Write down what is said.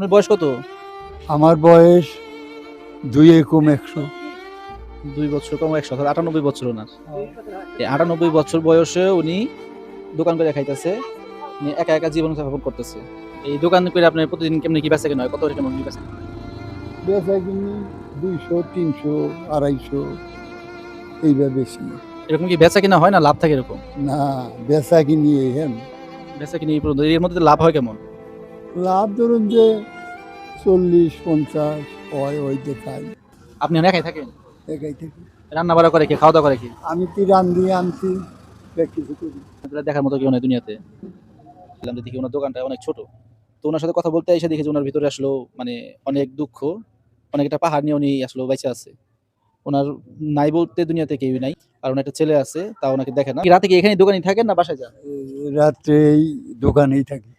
আপনার বয়স কত? আমার বয়স দুই একম একশো। দুই বছর কম একশো অর্থাৎ আটানব্বই বছর ওনার। এই আটানব্বই বছর বয়সে উনি দোকান করে খাইতেছে একা একা জীবন যাপন করতেছে। এই দোকান করে আপনার প্রতিদিন কেমনি কি বেচা কেনা হয়? কত কেমন কি বেচা বেচা কিনি দুইশো তিনশো আড়াইশো এইভাবে বেশি। এরকম কি বেচা কিনা হয় না লাভ থাকে এরকম? না বেচা কিনি হেন বেচা কিনি এর মধ্যে লাভ হয় কেমন? লাভ ধরুন যে চল্লিশ পঞ্চাশ হয় ওই দেখাই আপনি একাই থাকেন? একাই থেকে। রান্না বাড়া করে কি খাওয়া দাওয়া করে কি? আমি কি রান্ধি আনছি কিছু করি দেখার মতো কেউ নেই দুনিয়াতে। দেখি ওনার দোকানটা অনেক ছোট। তো ওনার সাথে কথা বলতে এসে দেখি যে ওনার ভিতরে আসলো মানে অনেক দুঃখ অনেক একটা পাহাড় নিয়ে উনি আসলো বেঁচে আছে। ওনার নাই বলতে দুনিয়াতে কেউ নাই আর ওনার একটা ছেলে আছে তা ওনাকে দেখে না। রাতে কি এখানে দোকানে থাকেন না বাসায় যান? রাত্রে এই দোকানেই থাকি।